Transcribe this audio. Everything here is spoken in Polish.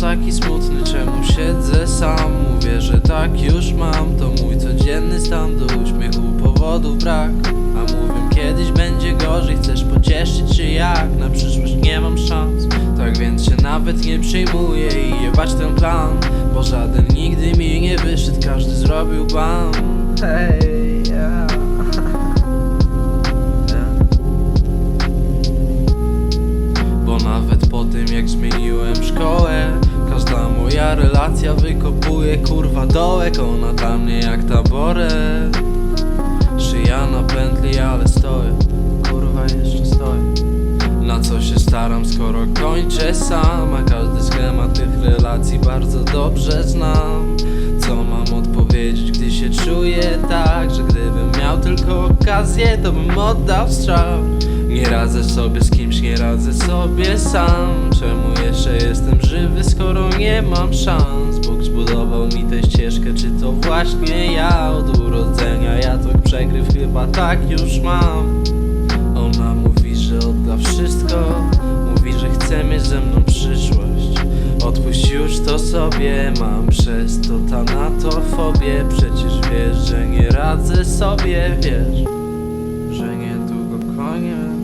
taki smutny, czemu siedzę sam? Mówię, że tak już mam, to mój codzienny stan. Do uśmiechu powodów brak. A mówię, kiedyś będzie gorzej, chcesz pocieszyć czy jak Na przyszłość? Nie mam szans, tak więc się nawet nie przejmuję I jebać ten plan, bo żaden nigdy mi nie wyszedł Każdy zrobił ban Hej, wykopuje kurwa dołek. Ona dla mnie jak taboret Szyja na pętli, ale stoję. Kurwa jeszcze stoję. Na co się staram skoro kończę sam? A każdy schemat tych relacji bardzo dobrze znam. Co mam odpowiedzieć gdy się czuję tak Że gdybym miał tylko okazję to bym oddał strzał. Nie radzę sobie z kimś, nie radzę sobie sam. Czemu jeszcze jestem nie mam szans. Bóg zbudował mi tę ścieżkę, czy to właśnie ja? Od urodzenia ja to przegryw chyba tak już mam. Ona mówi, że odda wszystko. Mówi, że chce mieć ze mną przyszłość. Odpuść już to sobie. Mam przez to tanatofobię. Przecież wiesz, że nie radzę sobie. Wiesz, że niedługo koniec